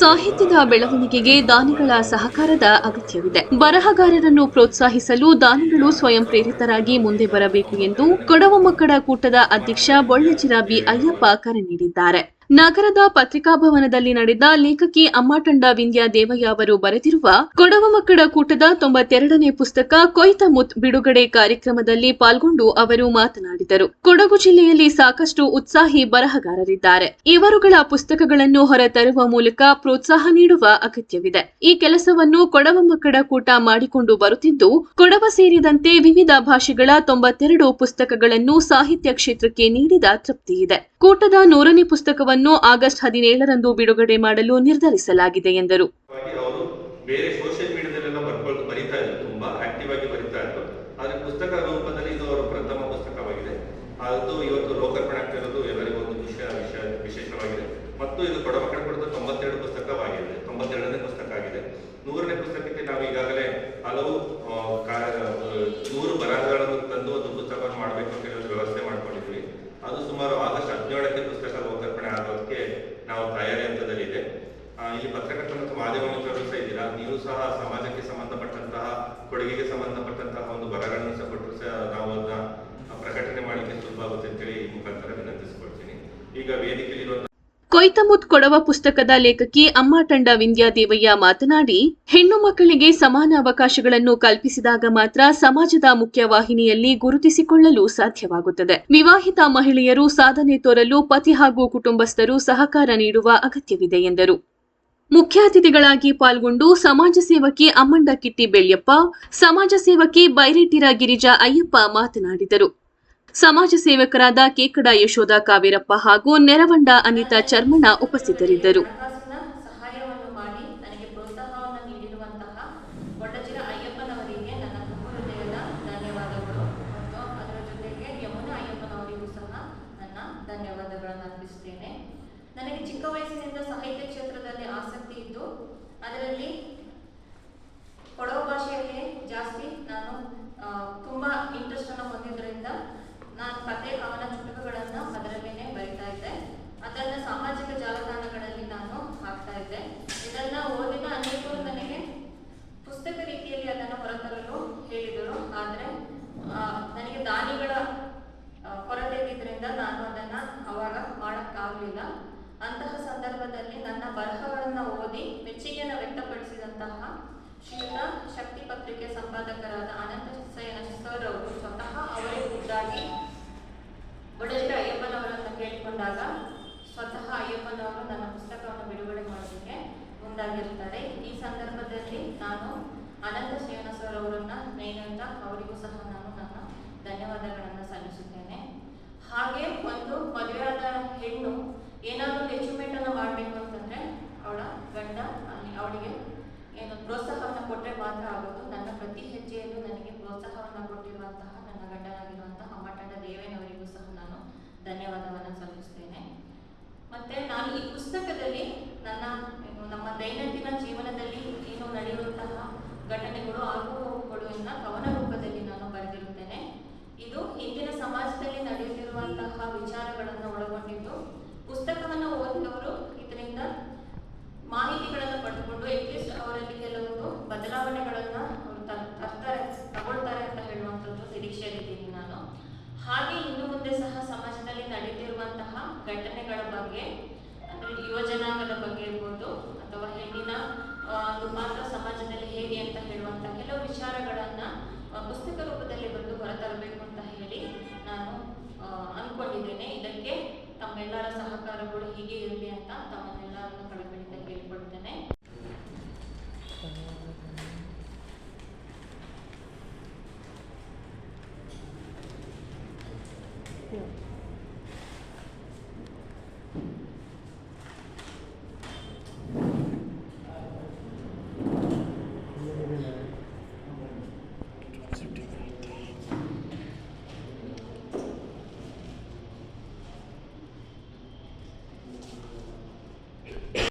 ಸಾಹಿತ್ಯದ ಬೆಳವಣಿಗೆಗೆ ದಾನಿಗಳ ಸಹಕಾರದ ಅಗತ್ಯವಿದೆ. ಬರಹಗಾರರನ್ನು ಪ್ರೋತ್ಸಾಹಿಸಲು ದಾನಿಗಳು ಸ್ವಯಂ ಪ್ರೇರಿತರಾಗಿ ಮುಂದೆ ಬರಬೇಕು ಎಂದು ಕೊಡವ ಮಕ್ಕಳ ಕೂಟದ ಅಧ್ಯಕ್ಷ ಬೊಳ್ಳಜಿರಾಬಿ ಅಯ್ಯಪ್ಪ ಕರೆ ನೀಡಿದ್ದಾರೆ. ನಗರದ ಪತ್ರಿಕಾಭವನದಲ್ಲಿ ನಡೆದ ಲೇಖಕಿ ಅಮ್ಮಾಟಂಡ ವಿಂದ್ಯಾ ದೇವಯ್ಯ ಅವರು ಬರೆದಿರುವ ಕೊಡವ ಮಕ್ಕಳ ಕೂಟದ ತೊಂಬತ್ತೆರಡನೇ ಪುಸ್ತಕ ಕೊಯ್ತ ಮುತ್ ಬಿಡುಗಡೆ ಕಾರ್ಯಕ್ರಮದಲ್ಲಿ ಪಾಲ್ಗೊಂಡು ಅವರು ಮಾತನಾಡಿದರು. ಕೊಡಗು ಜಿಲ್ಲೆಯಲ್ಲಿ ಸಾಕಷ್ಟು ಉತ್ಸಾಹಿ ಬರಹಗಾರರಿದ್ದಾರೆ. ಇವರುಗಳ ಪುಸ್ತಕಗಳನ್ನು ಹೊರತರುವ ಮೂಲಕ ಪ್ರೋತ್ಸಾಹ ನೀಡುವ ಅಗತ್ಯವಿದೆ. ಈ ಕೆಲಸವನ್ನು ಕೊಡವ ಮಕ್ಕಳ ಕೂಟ ಮಾಡಿಕೊಂಡು ಬರುತ್ತಿದ್ದು, ಕೊಡವ ಸೇರಿದಂತೆ ವಿವಿಧ ಭಾಷೆಗಳ ತೊಂಬತ್ತೆರಡು ಪುಸ್ತಕಗಳನ್ನು ಸಾಹಿತ್ಯ ಕ್ಷೇತ್ರಕ್ಕೆ ನೀಡಿದ ತೃಪ್ತಿಯಿದೆ. ಕೂಟದ ನೂರನೇ ಪುಸ್ತಕವನ್ನು ಆಗಸ್ಟ್ ಹದಿನೇಳರಂದು ಬಿಡುಗಡೆ ಮಾಡಲು ನಿರ್ಧರಿಸಲಾಗಿದೆ ಎಂದರು. ಹಲವು ಆ, ಕಾ- ಆ, ನೂರು ಬರಹಗಳನ್ನು ತಂದು ಒಂದು ಪುಸ್ತಕವನ್ನು ಮಾಡಬೇಕು ಅಂತ ಹೇಳಿ ವ್ಯವಸ್ಥೆ ಮಾಡ್ಕೊಂಡಿದ್ವಿ ಅದು ಸುಮಾರು ಆಗಸ್ಟ್ ಹದಿನೇಳಕ್ಕೆ ಪುಸ್ತಕ ಲೋಕಾರ್ಪಣೆ ಆಗೋದಕ್ಕೆ ನಾವು ತಯಾರಿ ಹಂತದಲ್ಲಿದೆ ಆ, ಇಲ್ಲಿ ಮಿತ್ರರು ಸಹ ಇದ್ದೀರಾ? ನೀವು ಸಹ ಸಮಾಜಕ್ಕೆ ಸಂಬಂಧಪಟ್ಟಂತಹ, ಕೊಡುಗೆಗೆ ಸಂಬಂಧಪಟ್ಟಂತಹ ಒಂದು ಬರಹಗಳನ್ನು ಸಹ ಕೊಟ್ಟರು ಸಹ ನಾವು ಅದನ್ನ ಪ್ರಕಟಣೆ ಮಾಡಲಿಕ್ಕೆ ಸುಲಭ ಆಗುತ್ತೆ ಅಂತೇಳಿ ಈ ಮುಖಾಂತರ ವಿನಂತಿಸಿಕೊಳ್ತೀನಿ. ಈಗ ವೇದಿಕೆಯಲ್ಲಿರುವಂತಹ ಕೊಯ್ತಮುತ್ ಕೊಡವ ಪುಸ್ತಕದ ಲೇಖಕಿ ಅಮ್ಮಾಟಂಡ ವಿಂದ್ಯಾ ದೇವಯ್ಯ ಮಾತನಾಡಿ, ಹೆಣ್ಣು ಮಕ್ಕಳಿಗೆ ಸಮಾನ ಅವಕಾಶಗಳನ್ನು ಕಲ್ಪಿಸಿದಾಗ ಮಾತ್ರ ಸಮಾಜದ ಮುಖ್ಯವಾಹಿನಿಯಲ್ಲಿ ಗುರುತಿಸಿಕೊಳ್ಳಲು ಸಾಧ್ಯವಾಗುತ್ತದೆ. ವಿವಾಹಿತ ಮಹಿಳೆಯರು ಸಾಧನೆ ತೋರಲು ಪತಿ ಹಾಗೂ ಕುಟುಂಬಸ್ಥರು ಸಹಕಾರ ನೀಡುವ ಅಗತ್ಯವಿದೆ ಎಂದರು. ಮುಖ್ಯ ಅತಿಥಿಗಳಾಗಿ ಪಾಲ್ಗೊಂಡು ಸಮಾಜ ಸೇವಕಿ ಅಮ್ಮಂಡ ಕಿಟ್ಟಿ ಬೆಳ್ಯಪ್ಪ ಸಮಾಜ ಸೇವಕಿ ಬೈರೇಟಿರ ಗಿರಿಜಾ ಅಯ್ಯಪ್ಪ ಮಾತನಾಡಿದರು. ಸಮಾಜ ಸೇವಕರಾದ ಕೇಕಡ ಯಶೋಧ ಕಾವೇರಪ್ಪ ಹಾಗೂ ನೆರವಂಡ ಅನಿತಾ ಚರ್ಮಣ ಉಪಸ್ಥಿತರಿದ್ದರು. ಧನ್ಯವಾದಗಳನ್ನು ಅರ್ಪಿಸುತ್ತೇನೆ. ನನಗೆ ಚಿಕ್ಕ ವಯಸ್ಸಿನಿಂದ ಸಾಹಿತ್ಯ ಕ್ಷೇತ್ರದಲ್ಲಿ ಆಸಕ್ತಿ ಇದ್ದು ಅದರಲ್ಲಿ ಕೊಡವ ಭಾಷೆಯಲ್ಲಿ ಜಾಸ್ತಿ ನಾನು ಆ, ತುಂಬಾ ಇಂಟ್ರೆಸ್ಟ್ ಅನ್ನು ಹೊಂದಿದ್ರಿಂದ ನಾನು ಕತೆ ಕವನ ಚುಟುಕುಗಳನ್ನು ಅದರಲ್ಲೇನೆ ಬರಿತಾ ಇದ್ದೆ ಅದನ್ನ ಸಾಮಾಜಿಕ ಜಾಲತಾಣಗಳಲ್ಲಿ ನಾನು ಹಾಕ್ತಾ ಇದ್ದೆ ಇದನ್ನ ಓದಿದ ಅನೇಕರು ನನಗೆ ಪುಸ್ತಕ ರೀತಿಯಲ್ಲಿ ಅದನ್ನು ಹೊರತರಲು ಹೇಳಿದರು ಆದರೆ ಆ, ನನಗೆ ದಾನಿಗಳ ಆ, ಕೊರತೆ ಇದ್ದಿದ್ರಿಂದ ನಾನು ಅದನ್ನ ಅವಾಗ ಮಾಡಕ್ಕಾಗಲಿಲ್ಲ ಅಂತಹ ಸಂದರ್ಭದಲ್ಲಿ ನನ್ನ ಬರಹಗಳನ್ನು ಓದಿ ಮೆಚ್ಚುಗೆಯನ್ನು ವ್ಯಕ್ತಪಡಿಸಿದಂತಹ ಶ್ರೀಯುತ ಶಕ್ತಿ ಪತ್ರಿಕೆ ಸಂಪಾದಕರಾದ ಅನಂತ ಸಯನ ಸರ್ ಅವರು ಸ್ವತಃ ಅವರೇ ಖುದ್ದಾಗಿ ಬಡಜಿರ ಅಯ್ಯಪ್ಪನವರನ್ನು ಕೇಳಿಕೊಂಡಾಗ ಸ್ವತಃ ಅಯ್ಯಪ್ಪನವರು ನನ್ನ ಪುಸ್ತಕವನ್ನು ಬಿಡುಗಡೆ ಮಾಡೋದಕ್ಕೆ ಮುಂದಾಗಿರುತ್ತಾರೆ. ಈ ಸಂದರ್ಭದಲ್ಲಿ ನಾನು ಅನಂತ ಶ್ರೀಯನ ಸರ್ ಅವರನ್ನ ನೇನಂತ ಅವರಿಗೂ ಸಹ ನಾನು ನನ್ನ ಧನ್ಯವಾದಗಳನ್ನು ಸಲ್ಲಿಸುತ್ತೇನೆ. ಹಾಗೆ ಒಂದು ಮದುವೆಯಾದ ಹೆಣ್ಣು ಏನಾದರೂ ಅಚೀವ್ಮೆಂಟ್ ಅನ್ನು ಮಾಡಬೇಕು ನನಗೆ ಪ್ರೋತ್ಸಾಹವನ್ನು ಕೊಟ್ಟಿರುವಂತಹ ನನ್ನ ಸಮಾಜದಲ್ಲಿ ನಡೀತಿರುವಂತಹ ಘಟನೆಗಳ ಬಗ್ಗೆ, ಅಂದ್ರೆ ಯುವಜನಾಂಗದ ಬಗ್ಗೆ ಇರ್ಬೋದು, ಅಥವಾ ಹೆಣ್ಣಿನ ಪಾತ್ರ ಸಮಾಜದಲ್ಲಿ ಹೇಗೆ ಅಂತ ಹೇಳುವಂತ ಕೆಲವು ವಿಚಾರಗಳನ್ನ ಪುಸ್ತಕ ರೂಪದಲ್ಲಿ ಬಂದು ಹೊರತರಬೇಕು ಅಂತ ಹೇಳಿ ನಾನು ಅನ್ಕೊಂಡಿದ್ದೇನೆ. ಇದಕ್ಕೆ ತಮ್ಮೆಲ್ಲರ ಸಹಕಾರಗಳು ಹೀಗೆ ಇರಲಿ ಅಂತ ತಮ್ಮನ್ನೆಲ್ಲರನ್ನು ಕಳಕಳಿಯಿಂದ ಕೇಳಿಕೊಳ್ತೇನೆ.